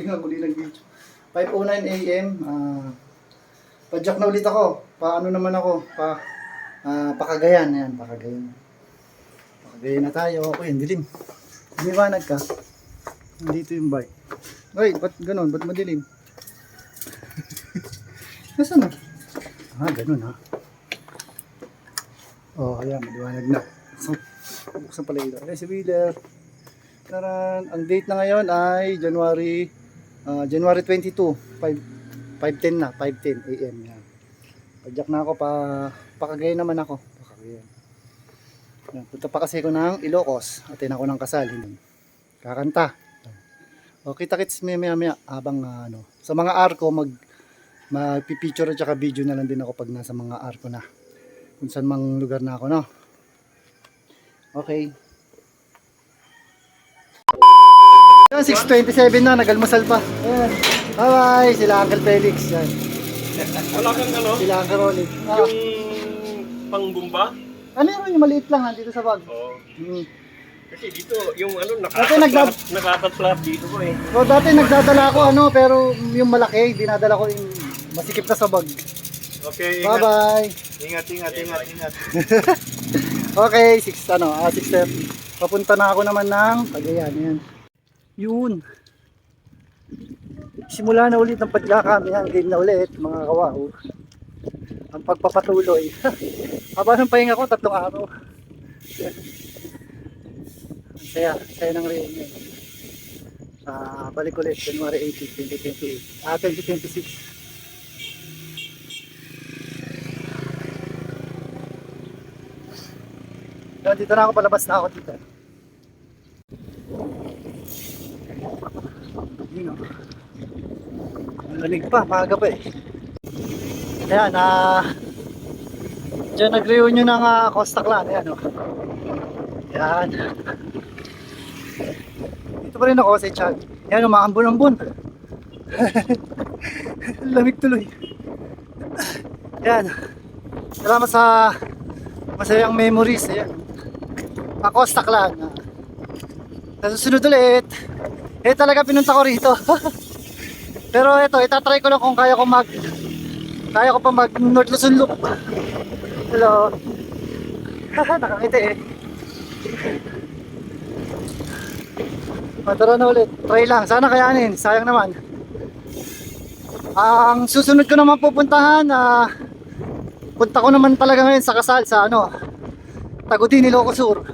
Eh, nga, huli ng video. 5.09 a.m. Ah, padyak na ulit ako. Paano naman ako? Pa, ah, pakagayan. Ayan, pakagayan. Pakagayan na tayo. Uy, ang dilim. Lumiwanag ka. Nandito yung bike. Uy, ba't ganun? Ba't madilim? Nasaan na? Ah, ganun ha. Oh, ayan, maliwanag na. So, buksan pala ito. Ayan si Wheeler. Taran, ang date na ngayon ay January ah, January 22, 5 5:10 na, 5:10 AM yan. Padyak na ako pa pakagay naman ako, pakagay. Yan, punta pa kasi ako ng Ilocos. Atin ako ng kasal. Yun. Kakanta. O kita kits maya maya maya habang ah, ano. Sa mga arko mag magpi-picture at saka video na lang din ako pag nasa mga arko na. Kung saan mang lugar na ako, no? Okay. Yan, 6.27 na, nagalmasal pa. Ayan. Bye-bye, sila Uncle Felix. Yan. Wala kang ano? Sila Uncle Rolly. Ah, Yung pangbumba? ano yun, yung maliit lang ha, dito sa bag. Oo. Hmm. Kasi dito, yung ano, Dati nagdad- nakatatlat, nakatatlat dito ko eh. So, dati nagdadala ako ano, pero yung malaki, dinadala ko yung masikip na sa bag. Okay, ingat. Bye-bye. Ingat, ingat, ingat, ingat. Okay, 6 ano, ah, 6.30. Papunta na ako naman ng Cagayan. Yan. Yun. Simula na ulit ng padlakam. Yan, game na ulit, mga kawaho. Ang pagpapatuloy. Haba ng pahinga ko, tatlong araw. Ang saya, saya ng reunion. Ah, balik ulit, January 18, 2028. Ah, 2026. Yan, dito na ako, palabas na ako dito. Yun o. Malamig pa, maaga pa eh. Ayan, ah... Diyan nag-reunion ng uh, Costa Clan, ayan o. Ayan. Dito pa rin ako sa Chag. Ayan, umaambon-ambon. Lamig tuloy. Ayan. Salamat sa masayang memories. Ayan. Acosta Clan. Sa susunod ulit. Eh talaga pinunta ko rito. Pero ito, itatry ko lang kung kaya ko mag kaya ko pa mag North Luzon Loop. Hello. Nakangiti eh. O, tara na ulit. Try lang. Sana kayanin. Sayang naman. Ang susunod ko naman pupuntahan, ah, punta ko naman talaga ngayon sa kasal sa ano, Tagudin, Ilocos Sur.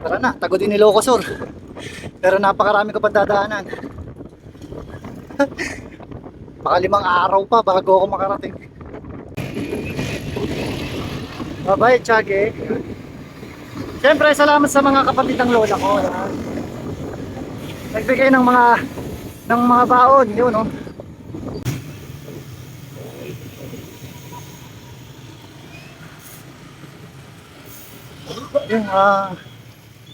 Tara na, Tagudin, Ilocos Sur. Pero napakarami ko pa dadaanan. Baka limang araw pa bago ako makarating. Bye-bye, Chage. Siyempre, salamat sa mga kapatid ng lola ko. Yan. Nagbigay ng mga ng mga baon, yun, no? Yun, ah,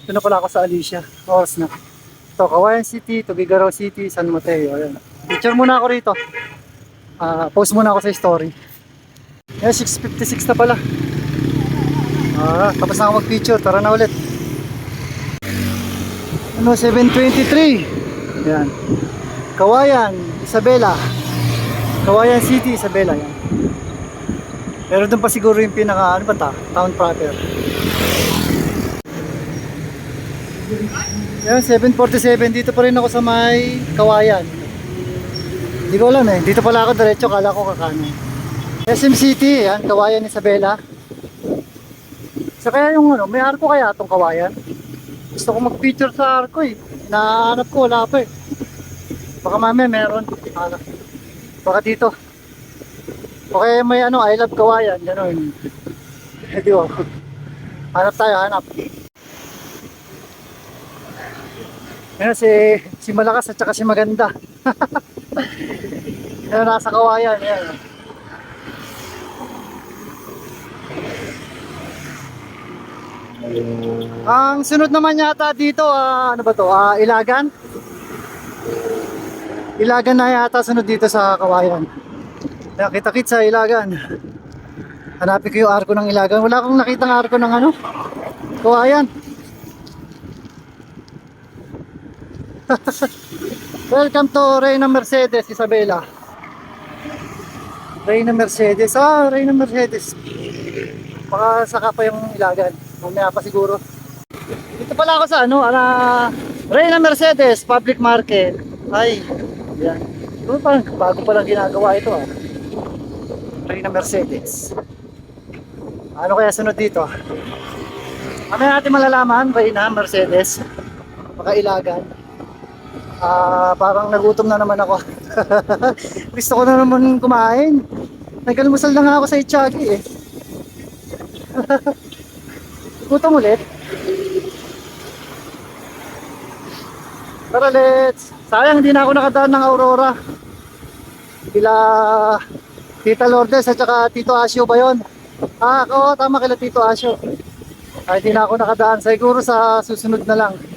na pala ako sa Alicia. Oras na. Ito, Kawayan City, Tubigaraw City, San Mateo. Ayan. Picture muna ako rito. Ah, post muna ako sa story. Ayan, 6.56 na pala. Ah, tapos na ako mag-picture. Tara na ulit. Ano, 7.23. Ayan. Kawayan, Isabela. Kawayan City, Isabela. Yan. Pero doon pa siguro yung pinaka, ano ba ta? Town proper. Yan, 747. Dito pa rin ako sa may Kawayan. Hindi ko alam eh. Dito pala ako diretso. Kala ko kakano. SM City. Yan, Kawayan, Isabela. Sa kaya yung ano, may arko kaya itong Kawayan? Gusto ko mag-picture sa arko eh. Nahanap ko, wala pa eh. Baka mamaya meron. Ah, baka dito. Okay, may ano, I love Kawayan. Ganun. Eh, di ba? Hanap tayo, hanap. Yan si, si Malakas at saka si Maganda. Yan nasa kawayan. Yan. Ang sunod naman yata dito, ah, ano ba to? Ah, Ilagan? Ilagan na yata sunod dito sa kawayan. Kaya kita-kit sa Ilagan. Hanapin ko yung arko ng Ilagan. Wala akong nakitang arko ng ano? Kawayan. Welcome to Reyna Mercedes, Isabela. Reyna Mercedes. Ah, Reyna Mercedes. Baka saka pa yung ilagan. Mamaya pa siguro. Dito pala ako sa ano, ala Reyna Mercedes Public Market. Ay, yan. Ano parang bago pa lang ginagawa ito ah. Reyna Mercedes. Ano kaya sunod dito? Ano natin malalaman, Reyna Mercedes? Baka ilagan. Ah, parang nagutom na naman ako. Gusto ko na naman kumain. Nagkalmusal na nga ako sa Itchagi eh. Gutom ulit. Tara let's. Sayang hindi na ako nakadaan ng Aurora. Bila Tita Lourdes at saka Tito Asio ba yun? Ah, oo, tama kila Tito Asio. Ay, hindi na ako nakadaan. Siguro sa susunod na lang.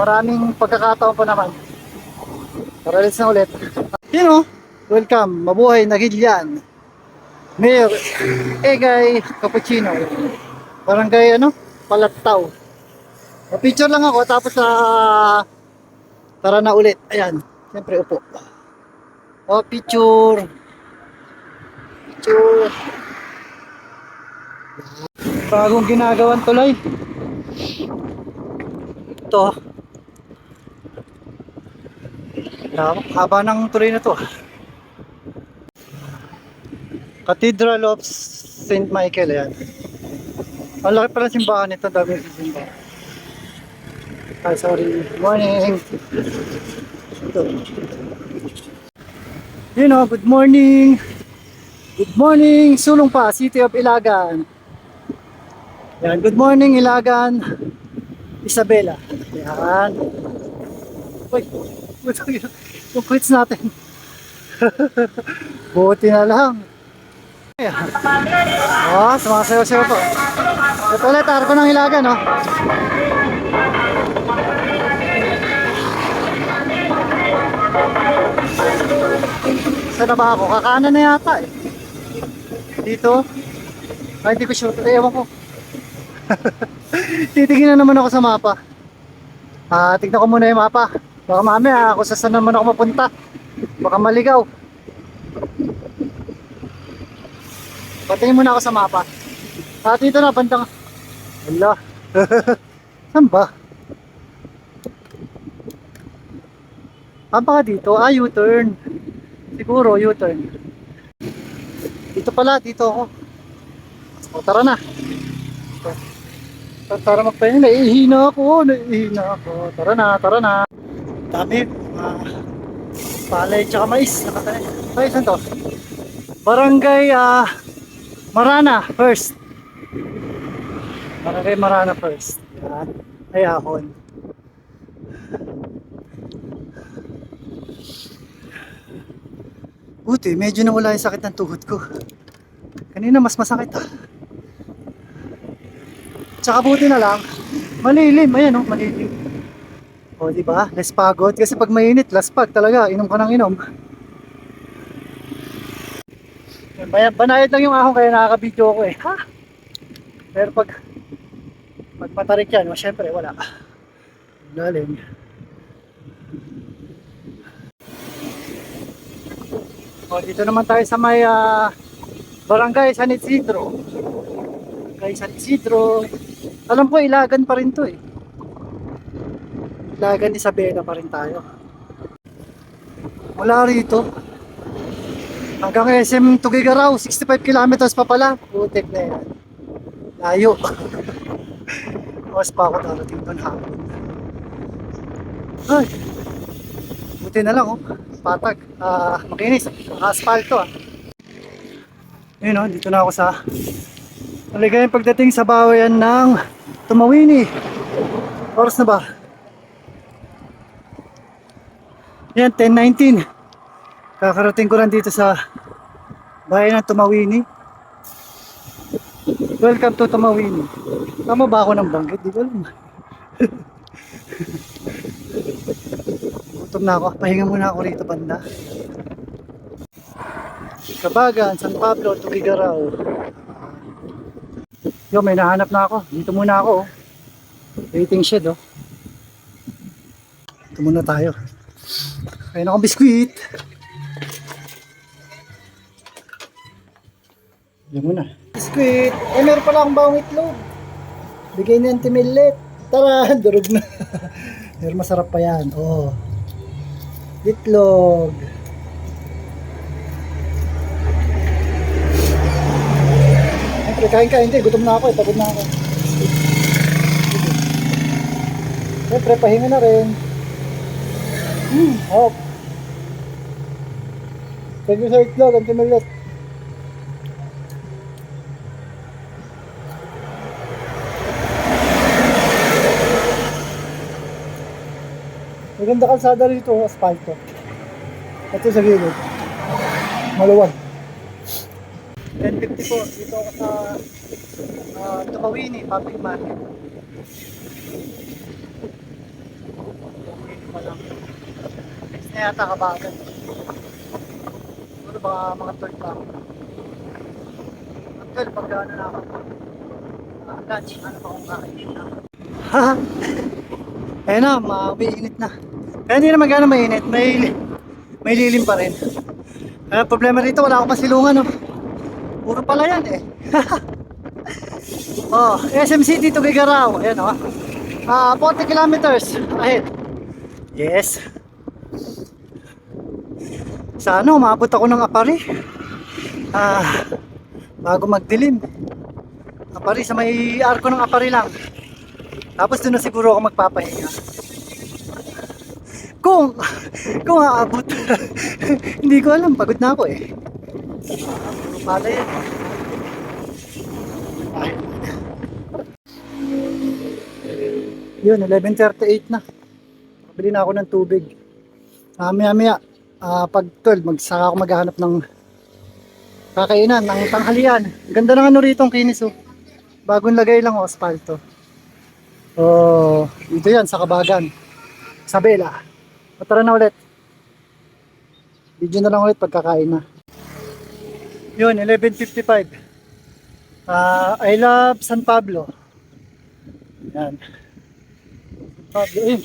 Maraming pagkakataon pa naman. Let's na ulit. Yun oh. Welcome. Mabuhay na Gilyan. Mayor Egay Cappuccino. Barangay ano? Palataw. picture lang ako tapos sa tara na ulit. Ayan. Siyempre upo. O picture. Picture. Bagong ginagawan tuloy. Ito. Haba- ng tuloy na to. ah. Cathedral of St. Michael yan. Ang laki pala simbahan nito, dami yung simbahan. Ay, sorry. Morning. Ito. You know, good morning. Good morning, Sulong pa, City of Ilagan. Yan, good morning, Ilagan. Isabela. Yan. Uy. Yung quits natin. Buti na lang. Oh, sumasayaw-sayaw po. Ito ulit, arko ng Ilagan, oh. Saan na ba ako? Kakanan na yata eh. Dito? Ay, hindi ko sure. Eh, ewan ko. Titingin na naman ako sa mapa. Ah, tignan ko muna yung mapa. Baka mamaya ako sa saan naman ako mapunta. Baka maligaw. Patingin muna ako sa mapa. Ah, dito na, bandang... Wala. Saan ba? Ah, dito. Ah, U-turn. Siguro, U-turn. Dito pala, dito ako. O, tara na. Tara, tara magpahinga. Naihina ako, naihina ako. Tara na, tara na. Dami. Ah, palay tsaka mais. Nakatanim. Ay, saan to? Barangay ah, Marana first. Barangay Marana first. Yan. Ay, ahon. Buti, medyo nawala yung sakit ng tuhod ko. Kanina mas masakit ah. Tsaka buti na lang, malilim. Ayan oh, malilim. O, di ba? Less pagod. Kasi pag mainit, less pag talaga. Inom ka ng inom. Banayad lang yung ahong kaya nakaka-video ko eh. Ha? Pero pag matarik yan, oh, syempre wala. Lalim. O, dito naman tayo sa may ah, Barangay San Isidro. Barangay San Isidro. Alam ko, ilagan pa rin to eh. Ilagan Isabela pa rin tayo. Wala rito. Hanggang SM Tugigaraw, 65 kilometers pa pala. Putik na yan. Layo. Oras pa ako darating doon hapon. Ay. Buti na lang oh. Patag. Ah, makinis. Asfalto ah. Yun oh, dito na ako sa Maligayang pagdating sa bawayan ng Tumawini. Oras na ba? Yan, 10.19. Kakarating ko lang dito sa bayan ng Tumawini. Welcome to Tumawini. Tama ba ako ng banggit? Di ko alam. Gutom na ako. Pahinga muna ako rito banda. Kabagan, San Pablo, Tugigaraw. Yo, may nahanap na ako. Dito muna ako. oh. Waiting shed, oh. Ito muna tayo. Kaya na akong biskwit. Yan muna. Biskwit. Eh, meron pala akong bawang itlog. Bigay ni Auntie Millet. Tara, durog na. Pero masarap pa yan. Oh. Itlog. Siyempre, kain ka. Hindi, gutom na ako eh. Pagod na ako. Siyempre, pahinga na rin. Hop. Thank you sa itlog, Auntie Millet. Maganda kalsada rito, asfalto. Ito sa gilid. Maluwag. 10.50 po, dito ako sa uh, Tukawini, Public Market. Lang. Next na yata kabagan. Siguro baka mga 12 pa. Mga 12 pag ano na ako. Uh, lunch, ano pa kung kakainin na. Haha! Ayun na, maiinit na. Kaya hindi naman gano'ng mainit, may, may lilim pa rin. Kaya problema dito, wala akong masilungan. No? Puro pala yan eh. oh, SM City to Gigaraw. Ayan oh. Ah, 40 kilometers ahead. Yes. Sa ano, umabot ako ng Apari. Ah, bago magdilim. Apari, sa may arko ng Apari lang. Tapos doon na siguro ako magpapahinga. Kung, kung aabot. Hindi ko alam, pagod na ako eh. Puro pala yan. Yun, 11.38 na. Pabili na ako ng tubig. Ah, ah, pag 12, magsaka ako maghahanap ng kakainan, ng tanghalian. Ganda ng ano rito ang kinis oh. Bagong lagay lang oh, asfalto. Oh, dito yan sa Kabagan. Sa Bela. Tara na ulit. Video na lang ulit pagkakain na. Yun, 11.55. Ah, I love San Pablo. Yan. San Pablo, eh.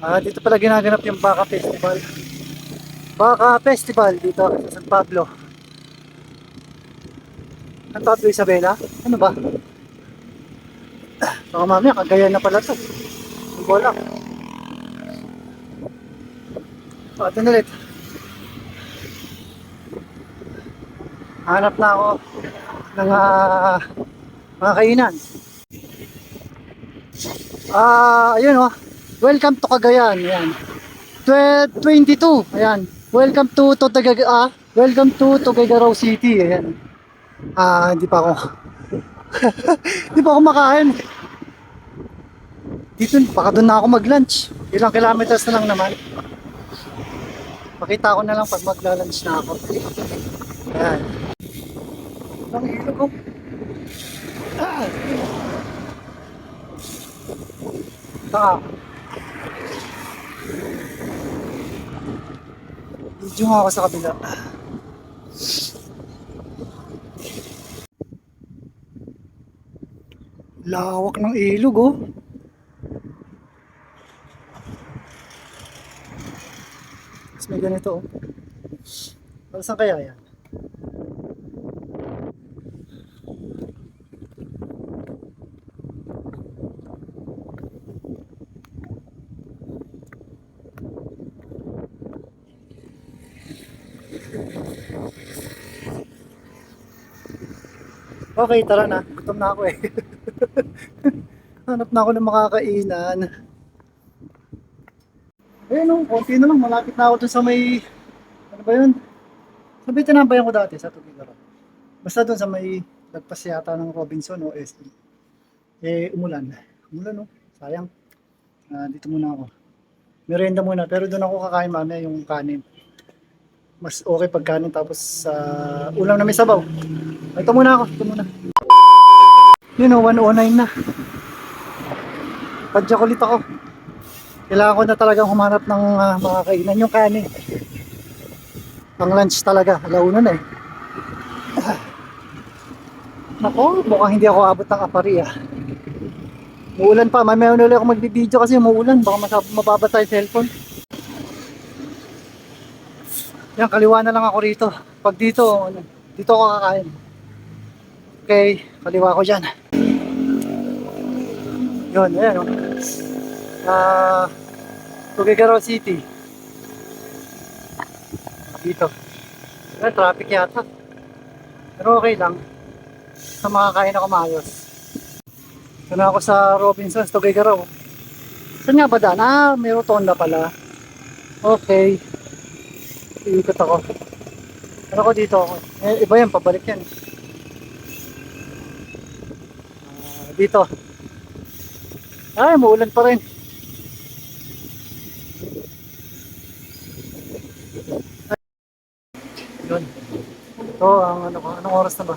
Ah, dito pala ginaganap yung Baka Festival. Baka Festival dito sa San Pablo. San Pablo Isabela? Ano ba? Baka mamaya, kagaya na pala to. Ang bola. Ito na ulit. Hanap na ako ng ah, mga kainan. Ah, ayun oh. Welcome to Cagayan. Ayan. 1222. Ayan. Welcome to to Tagag ah, welcome to Tuguegarao City. Ayan. Ah, hindi pa ako. hindi pa ako makain. Dito, baka doon na ako mag-lunch. Ilang kilometers na lang naman. Pakita ko na lang pag magla-lunch na ako. Ayan. Ang hilo ko. Ah! Saka. Video nga ako sa kabila. Lawak ng ilog oh. Tapos may ganito oh. Para saan kaya yan? Okay, tara na. Gutom na ako eh. Hanap na ako ng makakainan. Ayun oh, konti na lang. Malapit na ako dun sa may... Ano ba yun? Sa may tinabayan ko dati, sa Tubigaro. Basta dun sa may lagpas yata ng Robinson o SD. Eh, umulan. Umulan oh. Sayang. Ah, dito muna ako. Merenda muna. Pero doon ako kakain mamaya yung kanin. Mas okay pag kanin tapos sa ulam na may sabaw. Ito muna ako. Ito muna. Yun o, 109 na. Padyak ulit ako. Kailangan ko na talagang humanap ng uh, mga kainan yung kanin. Pang lunch talaga. Alauna na eh. Nako, mukhang hindi ako abot ng apari ah. Muulan pa, may meron ulit ako magbibideo kasi umuulan. Baka mababa tayo cellphone. Yan, kaliwa na lang ako rito. Pag dito, ano, dito ako kakain. Okay, kaliwa ko dyan. Yun, ayan o. Ah, Tuguegarao City. Dito. Ayan, traffic yata. Pero okay lang. Sa makakain ako maayos. Ito ako sa Robinsons, Tuguegarao. Saan nga ba daan? Ah, may rotonda pala. Okay. Iikot ako. Ano ko dito ako? Eh, iba yan, pabalik yan. Ah, dito. Ay, muulan pa rin. Ay. Yun. Ito, ang ano anong oras na ba?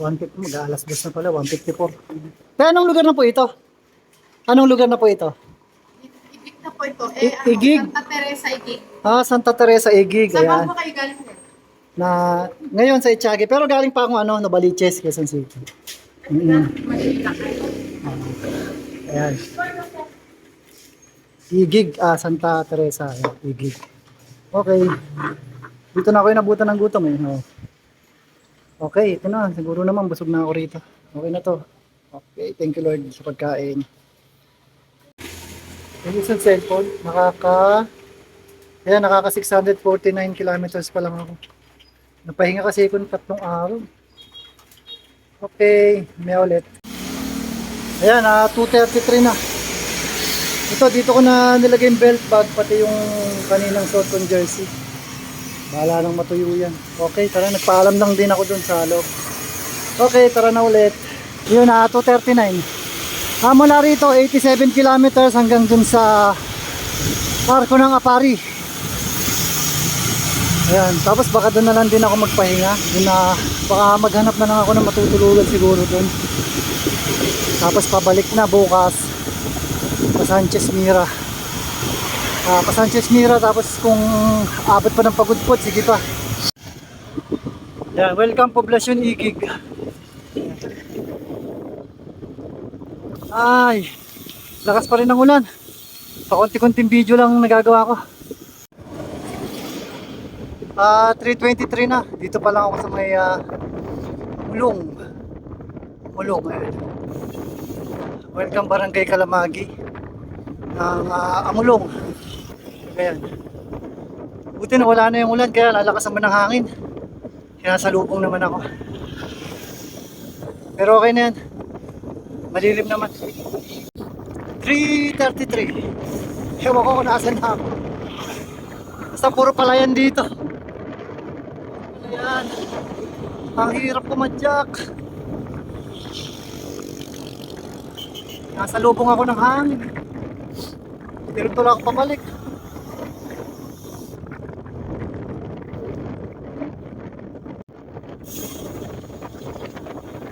150, mag-aalas dos na pala, 154. Kaya anong lugar na po ito? Anong lugar na po ito? Igig na po ito. I- Eh, ano, Igig? Santa Teresa Igig. Ah, Santa Teresa Igig. Saan Ayan. po kayo galing? Na, ngayon sa Itiagi. Pero galing pa akong ano, Novaliches, Quezon City. Mm. Kayo. Ayan. Igig, ah, Santa Teresa. Ayan, Igig. Okay. Dito na ako inabutan ng gutom eh. Oh. Okay, ito na. Siguro naman busog na ako rito. Okay na to. Okay, thank you Lord sa pagkain. Yung isang cellphone, nakaka... Ayan, nakaka 649 kilometers pa lang ako. Napahinga kasi ako ng tatlong araw. Okay, may ulit. Ayan, ah, 2.33 na. Ito, dito ko na nilagay yung belt bag, pati yung kaninang suot kong jersey. Bahala nang matuyo yan. Okay, tara, nagpaalam lang din ako dun sa loob. Okay, tara na ulit. Yun na, 2.39. Ah, mula rito, 87 kilometers hanggang dun sa parko ng Apari. Ayan, tapos baka doon na lang din ako magpahinga. Na, baka maghanap na lang ako ng matutulugan siguro doon. Tapos pabalik na bukas pa Sanchez Mira. Ah, pa Sanchez Mira tapos kung abot pa ng pagudpot, sige pa. Yan, welcome poblasyon Igig. Ay, lakas pa rin ng ulan. Pakunti-kunting video lang nagagawa ko. Ah, 3.23 na. Dito pa lang ako sa may ah, mulong. Mulong, eh. Welcome Barangay Kalamagi ng ah, Amulong. Ayan. Buti na wala na yung ulan kaya lalakas naman ng hangin. Kaya sa lubong naman ako. Pero okay na yan. Malilim naman. 3.33 Ewan ko kung nasan na ako. Basta puro palayan dito. Palayan. Ang hirap kumadyak. Nasa lubong ako ng hangin. Diretso lang ako pabalik.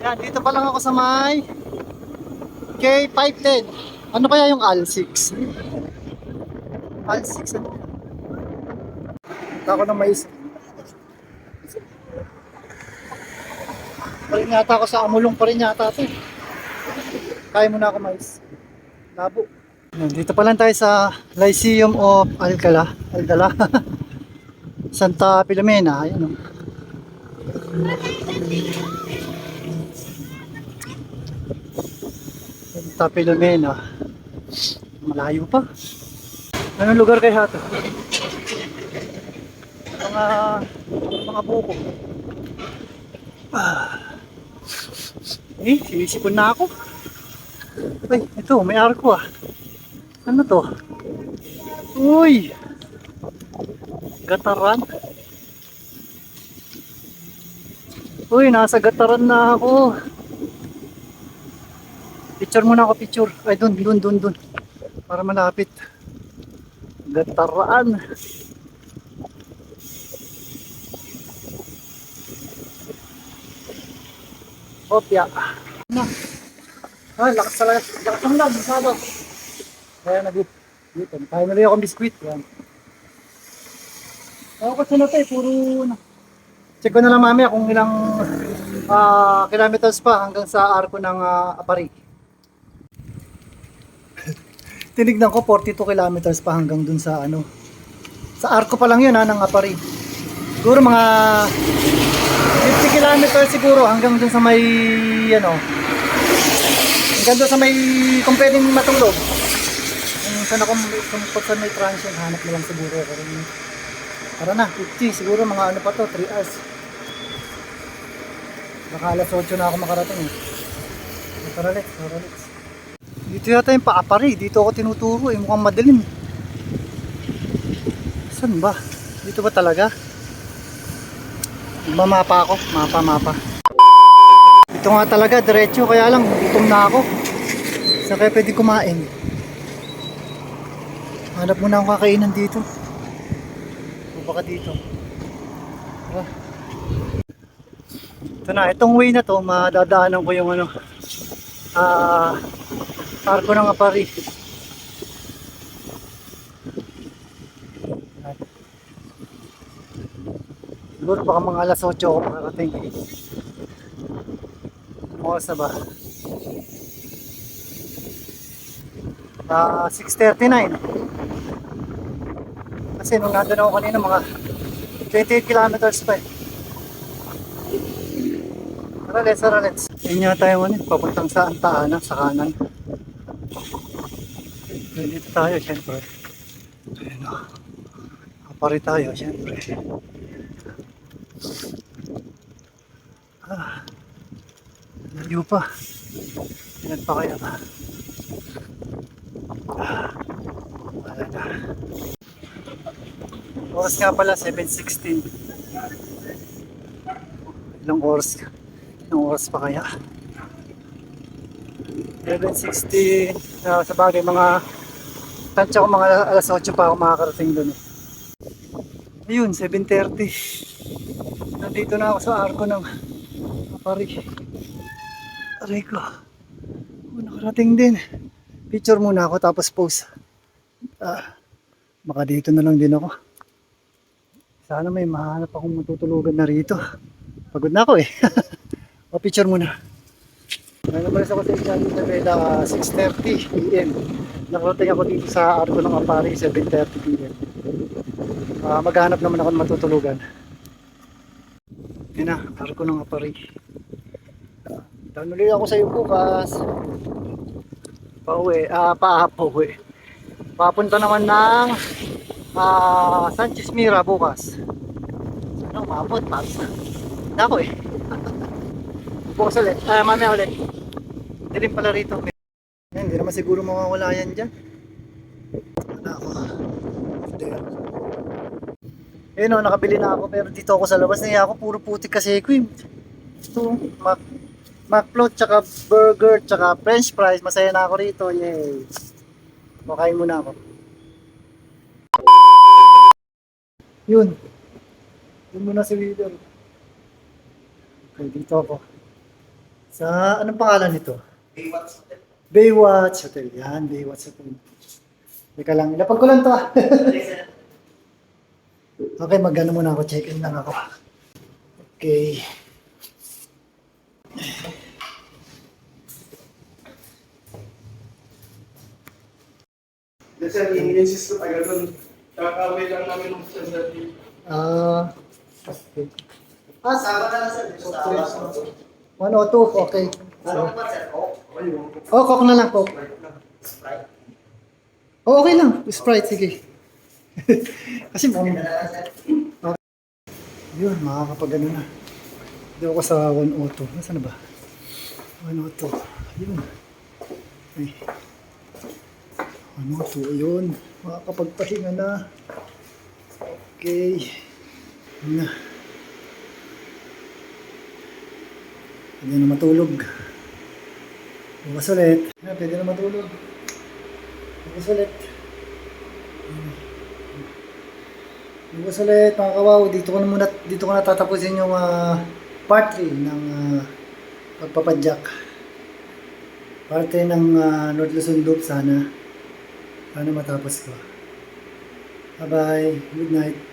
Yan, dito pa lang ako sa may K510. Ano kaya yung AL6? AL6 ano? Ako ng mais. Rin yata ako sa amulong pa rin yata ito. Kaya mo na ako mais. Labo. Dito pa lang tayo sa Lyceum of Alcala. Alcala. Santa Filomena. Ayan oh. o. Santa Filomena. Malayo pa. Anong lugar kay Hato? Mga mga buko. Ah. Eh, sinisipon na ako. Ay, ito, may arko ah. Ano to? Uy! Gataran. Uy, nasa gataran na ako. Picture muna ako, picture. Ay, dun, dun, dun, dun. Para malapit. Gataran. Opya. Na. Ay, lakas talaga. Lakas ng lag. Masyado. Kaya nag dito. Kaya na rin akong biskwit. Yan. Ako kasi na eh. Puro na. Check ko na lang mamaya kung ilang ah, kilometers pa hanggang sa arko ng ah, Apari. Tinignan ko 42 kilometers pa hanggang dun sa ano. Sa arko pa lang yun ha, ng Apari. Siguro mga 50 kilometers siguro hanggang dun sa may ano. Hanggang dun sa may kung pwedeng matulog. Kung saan ako kung saan may transient hanap na lang siguro rin. Tara na, 50 siguro mga ano pa to, 3 hours. Baka alas 8 na ako makarating eh. Tara let's, tara let's. Dito yata yung paapari, dito ako tinuturo eh, mukhang madilim. Saan ba? Dito ba talaga? Mamapa ako, mapa mapa. Dito nga talaga, diretso, kaya lang, gutom na ako. Saan kaya pwede kumain? Hanap muna akong kakainan dito. O baka dito. Tara. Ito na, itong way na to, madadaanan ko yung ano, ah, arko ng apari. Siguro baka mga alas 8 ako makarating. Anong oras na ba? Ah, 6.39. Kasi nung nandun ako kanina, mga 28 kilometers pa eh. Tara, let's, tara, let's. Yun yata yung ano, papuntang sa Anta Ana, sa kanan. Dito tayo, syempre. Ayun o. Kapari tayo, syempre. Layo pa. Ilan pa? Ah. Wala na. Oras nga pala, 7.16. Ilang oras ka? Ilang oras pa kaya? 7.16. Uh, sa bagay, mga tansya ko mga alas 8 pa ako makakarating doon. Eh. Ayun, 7.30. Nandito na ako sa arko ng Apari. Aray ko. Oh, nakarating din. Picture muna ako tapos post. Ah, baka dito na lang din ako. Sana may mahanap akong matutulugan na rito. Pagod na ako eh. o picture muna. Ngayon naman ako sa Ichan Isabela, ah, 6.30 p.m. Nakarating ako dito sa Arco ng Apari, 7.30 p.m. Ah, maghanap naman ako ng matutulugan. Yun na, Arco ng Apari. Download ako sa iyo bukas. Pauwi, ah, paapawi. Papunta naman ng ah, Sanchez Mira bukas. Ano, umabot, paps ako eh. bukas ulit, ah, mamaya ulit. Dilim pala rito. Yan, hindi naman siguro mawawala yan dyan. Wala ako. Ayun o, nakabili na ako pero dito ako sa labas na ako puro putik kasi ko eh. Ito, Mac, McFloat, tsaka burger, tsaka french fries. Masaya na ako rito. Yay. Makain muna ako. Yun. Yun muna si Wheeler. Okay, dito ako. Sa, anong pangalan nito? Baywatch Hotel. Yan, Baywatch Hotel. Teka lang, ilapag ko lang to okay, magano muna ako. Check-in lang ako. Okay. Kasi ang iniinsist ko tayo doon. Kakawin lang namin ng standard dito. Ah, okay. Ah, sama na lang sir. One o two, okay. So, oh, coke na lang, coke. Oh, okay lang. Sprite, sige. Kasi mo. Okay. Yun, makakapag ano na. Dito ako sa 102. Nasaan na ba? 102. Ayun. Ay. 102. Ayun. Makakapagpahinga na. Okay. Yun na. Pwede na matulog. Bukas ulit. Ah, pwede na matulog. Bukas ulit. Bukas ulit mga kawaw. Dito ko na muna, dito ko na tatapusin yung ah, part 3 ng uh, pagpapadyak. Part 3 ng uh, North Loop sana. Sana matapos ko. Bye-bye. Good night.